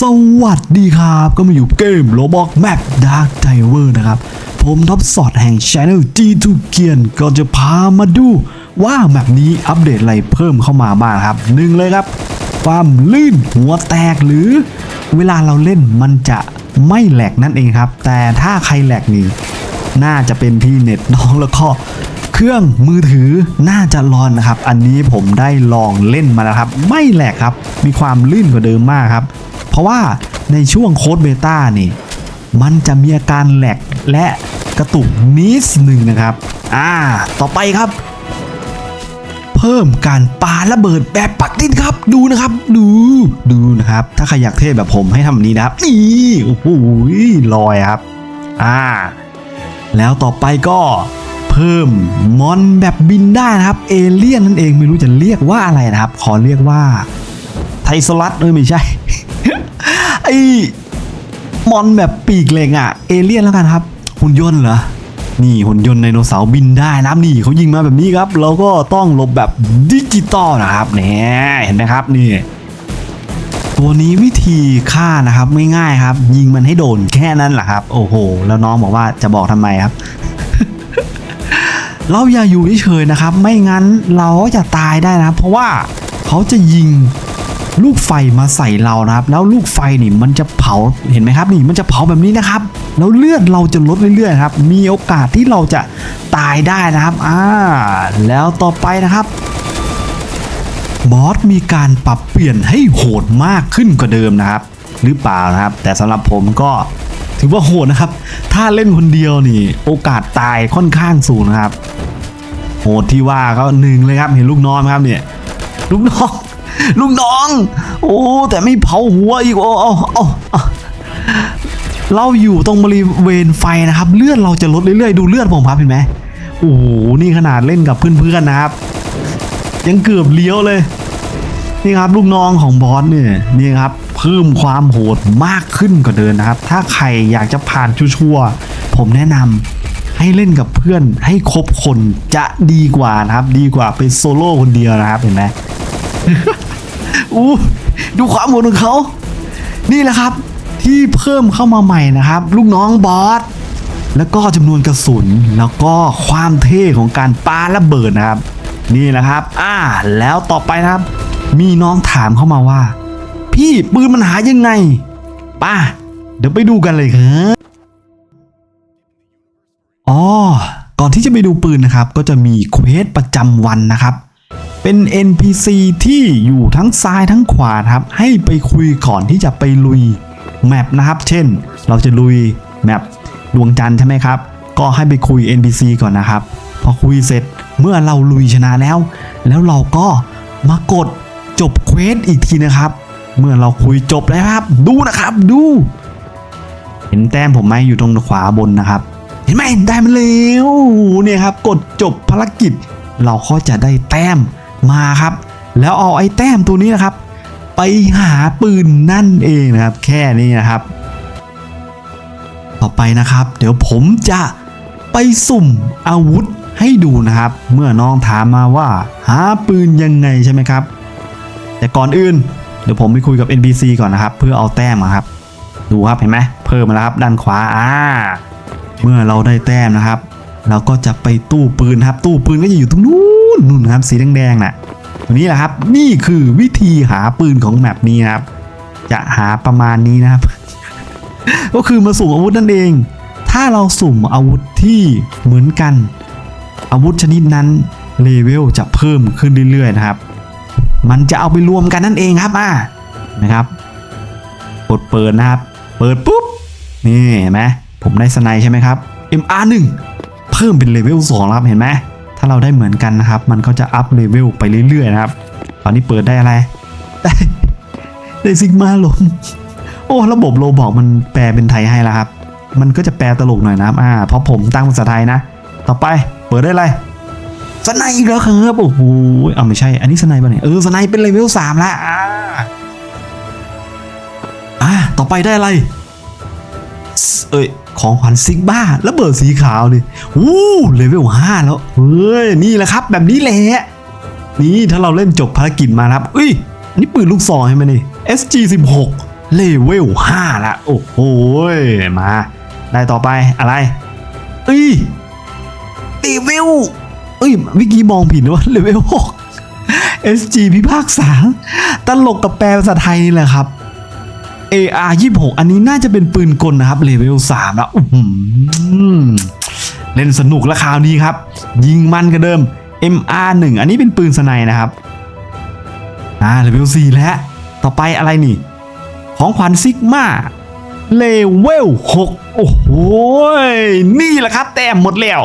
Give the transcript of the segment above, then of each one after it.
สวัสดีครับ ก็มาอยู่เกมโ o บอกแมป Dark Diver นะครับ ผมท็อปสอดแห่ง Channel G2 เกียนก็จะพามาดูว่าแมปนี้อัปเดตอะไรเพิ่มเข้ามาบ้างครับหนึ่งเลยครับ ความลื่นหัวแตกหรือ เวลาเราเล่นมันจะไม่แหลกนั่นเองครับ แต่ถ้าใครแหลกนี่น่าจะเป็นที่เน็ตน้องแล้วก็เครื่องมือถือน่าจะร้อนนะครับ อันนี้ผมได้ลองเล่นมาแล้วครับ ไม่แหลกครับ มีความลื่นกว่าเดิมมากครับ เพราะว่าในช่วงโค้ดเบต้านี่ มันจะมีอาการแหลกและกระตุกนิดหนึ่งนะครับ อ่า ต่อไปครับ เพิ่มการปาระเบิดแบบปักดินครับ ดูนะครับ ดู ดูนะครับ ถ้าใครอยากเท่แบบผมให้ทำนี้นะครับ นี่ โอ้โหลอยครับ อ่า แล้วต่อไปก็เพิ่มมอนแบบบินได้นะครับ เอเลี่ยนนั่นเองไม่รู้จะเรียกว่าอะไรนะครับ ขอเรียกว่า ไทสลัดเออไม่ใช่ ไอ้มอนแบบปีกเหล็กอะเอเลี่ยนแล้วกันครับ หุ่นยนต์เหรอ นี่หุ่นยนต์ไดโนเสาร์บินได้นะครับนี่เขายิงมาแบบนี้ครับ เราก็ต้องหลบแบบดิจิตอลนะครับเนี่ยเห็นไหมครับนี่ตัวนี้วิธีฆ่านะครับง่ายๆครับ ยิงมันให้โดนแค่นั้นแหละครับ โอ้โห แล้วน้องบอกว่าจะบอกทำไมครับ เราอย่าอยู่เฉยๆนะครับ ไม่งั้นเราก็จะตายได้นะ เพราะว่าเขาจะยิง ลูกไฟมาใส่เรานะครับ แล้วลูกไฟนี่มันจะเผาเห็นไหมครับนี่มันจะเผาแบบนี้นะครับ แล้วเลือดเราจะลดเรื่อยๆครับ มีโอกาสที่เราจะตายได้นะครับอ่าแล้วต่อไปนะครับบอสมีการปรับเปลี่ยนให้โหดมากขึ้นกว่าเดิมนะครับ หรือเปล่านะครับ แต่สำหรับผมก็ถือว่าโหดนะครับ ถ้าเล่นคนเดียวนี่ โอกาสตายค่อนข้างสูงนะครับ โหดที่ว่าก็หนึ่งเลยครับเห็นลูกน้องไหมครับเนี่ยลูกน้อง ลูกน้อง โอ้ แต่ไม่เผาหัวอีกโอ้โอ้โอ้เราอยู่ตรงบริเวณไฟนะครับ เลือดเราจะลดเรื่อยๆ ดูเลือดผมครับเห็นไหมโอ้โห นี่ขนาดเล่นกับเพื่อนๆนะครับ ยังเกือบเลี้ยวเลย นี่ครับลูกน้องของบอสเนี่ยนี่ครับเพิ่มความโหดมากขึ้นกว่าเดิมนะครับ ถ้าใครอยากจะผ่านชัวร์ๆผมแนะนำให้เล่นกับเพื่อนให้ครบคนจะดีกว่านะครับ ดีกว่าไปโซโล่คนเดียวนะครับเห็นไหม อู้ดูความโหดของเขา นี่แหละครับ ที่เพิ่มเข้ามาใหม่นะครับ ลูกน้องบอสแล้วก็จำนวนกระสุนแล้วก็ความเท่ของการปาระเบิดนะครับ นี่แหละครับ อ่า แล้วต่อไปนะครับ มีน้องถามเข้ามาว่า พี่ปืนมันหายังไงป้าเดี๋ยวไปดูกันเลยครับอ๋อก่อนที่จะไปดูปืนนะครับ ก็จะมีเควสประจำวันนะครับ เป็น NPC ที่อยู่ทั้งซ้ายทั้งขวาครับ ให้ไปคุยก่อนที่จะไปลุยแมปนะครับ เช่น เราจะลุยแมปดวงจันทร์ใช่ไหมครับ ก็ให้ไปคุย NPC ก่อนนะครับ พอคุยเสร็จเมื่อเราลุยชนะแล้ว แล้วเราก็มากดจบเควสอีกทีนะครับ เมื่อเราคุยจบแล้วครับ ดูนะครับดู เห็นแต้มผมไหมอยู่ตรงขวาบนนะครับ เห็นไหมได้มาแล้วเนี่ยครับ กดจบภารกิจ เราก็จะได้แต้ม มาครับ แล้วเอาไอ้แต้มตัวนี้นะครับ ไปหาปืนนั่นเองนะครับ แค่นี้นะครับ ต่อไปนะครับ เดี๋ยวผมจะไปสุ่มอาวุธให้ดูนะครับ เมื่อน้องถามมาว่าหาปืนยังไงใช่ไหมครับ แต่ก่อนอื่น เดี๋ยวผมไปคุยกับ NPC ก่อนนะครับ เพื่อเอาแต้มครับ ดูครับเห็นไหมเพิ่มมาแล้วครับด้านขวาอ่าเมื่อเราได้แต้มนะครับ เราก็จะไปตู้ปืนครับ ตู้ปืนก็จะอยู่ตรงนู้น นู่นครับสีแดงๆน่ะตัวนี้แหละครับนี่คือวิธีหาปืนของแมปนี้นะครับ จะหาประมาณนี้นะครับ ก็คือมาสุ่มอาวุธนั่นเอง ถ้าเราสุ่มอาวุธที่เหมือนกัน อาวุธชนิดนั้นเลเวลจะเพิ่มขึ้นเรื่อยๆนะครับ มันจะเอาไปรวมกันนั่นเองครับอ่านะครับกดเปิดนะครับ เปิดปุ๊บนี่เห็นไหมผมได้สไนด์ใช่ไหมครับ MR1 เพิ่มเป็นเลเวล2ครับเห็นไหมาเราได้เหมือนกันนะครับ มันก็จะอัพเลเวลไปเรื่อยๆนะครับ ตอนนี้เปิดได้อะไร ได้ได้ซิกมาลงโอ้ระบบโลบอกมันแปลเป็นไทยให้แล้วครับ มันก็จะแปลตลกหน่อยนะครับอ่าเพราะผมตั้งภาษาไทยนะ ต่อไปเปิดได้อะไรสไนด์อีกแล้วครับโอ้โหเอาไม่ใช่ อันนี้สไนด์ป่ะเนี่ยเออสไนด์เป็นเลเวลสามแล้วอ่าอ่าต่อไปได้อะไรเอ้ย ของขวัญซิกบ้าแล้วเบิดสีขาวดิวู้เลเวลห้าแล้วเฮ้ยนี่แหละครับ แบบนี้แหละนี่ถ้าเราเล่นจบภารกิจมาครับอุ้ยอันนี้ปืนลูกซองใช่ไหมนี่ SG 16เลเวล5ละโอ้โหมา ได้ต่อไปอะไรเอ้ยเลเวลเอ้ยเมื่อกี้มองผิดนะว่าเลเวล6 SG พิพากษาตลกกับแปลภาษาไทยนี่แหละครับ AR 26 อันนี้น่าจะเป็นปืนกลนะครับเลเวล3แล้วอื้อหือเล่นสนุกแล้วคราวนี้ครับ ยิงมันกันเดิม MR 1 อันนี้เป็นปืนสไนนะครับอ่าเลเวล4แล้วต่อไปอะไรนี่ ของขวัญซิกมาเลเวล6โอ้โหยนี่แหละครับ แต้มหมดแล้ว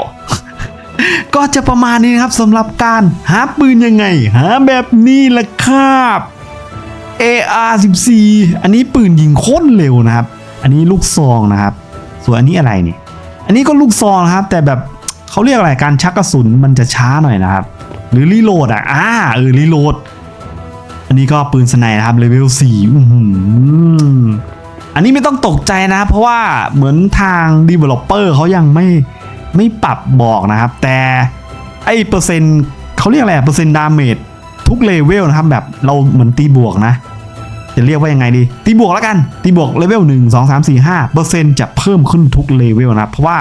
ก็จะประมาณนี้นะครับสำหรับการหาปืนยังไง หาแบบนี้แหละครับ AR 14 อันนี้ปืนยิงโคตรเร็วนะครับ อันนี้ลูกซองนะครับ ส่วนอันนี้อะไรนี่ อันนี้ก็ลูกซองนะครับ แต่แบบเขาเรียกอะไรการชักกระสุนมันจะช้าหน่อยนะครับ หรือรีโหลดอะอ่าเออรีโหลด อันนี้ก็ปืนสไนนะครับเลเวล4อื้อหืออันนี้ไม่ต้องตกใจนะครับเพราะว่าเหมือนทาง developer เขายังไม่ไม่ปรับบอกนะครับ แต่ไอเปอร์เซ็นต์เขาเรียกอะไรเปอร์เซ็นต์ดาเมจทุกเลเวลนะครับแบบเราเหมือนตีบวกนะ จะเรียกว่ายังไงดี ตีบวกแล้วกัน ตีบวกเลเวล1 2 3 4 5เปอร์เซ็นต์จะเพิ่มขึ้นทุกเลเวลนะเพราะว่า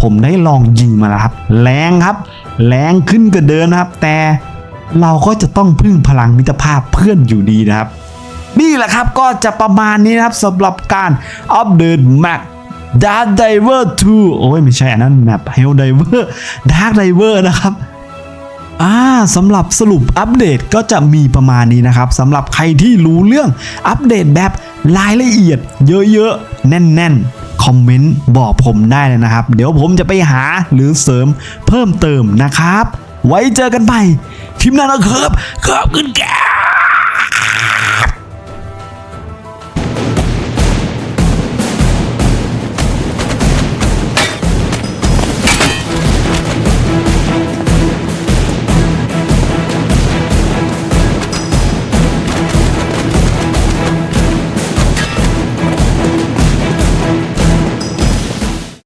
ผมได้ลองยิงมาแล้วครับ แรงครับ แรงขึ้นกว่าเดิมนะครับ แต่เราก็จะต้องพึ่งพลังมิตรภาพเพื่อนอยู่ดีนะครับ นี่แหละครับก็จะประมาณนี้นะครับสำหรับการอัปเดตแมป Dark Diver 2 โอ้ยไม่ใช่อันนั้นแมป Hell Diver Dark Diver นะครับ อ่าสำหรับสรุปอัปเดตก็จะมีประมาณนี้นะครับสำหรับใครที่รู้เรื่องอัปเดตแบบรายละเอียด เยอะๆ แน่น ๆคอมเมนต์บอกผมได้เลยนะครับ เดี๋ยวผมจะไปหาหรือเสริมเพิ่มเติมนะครับ ไว้เจอกันใหม่คลิปหน้านะครับ ขอบคุณแก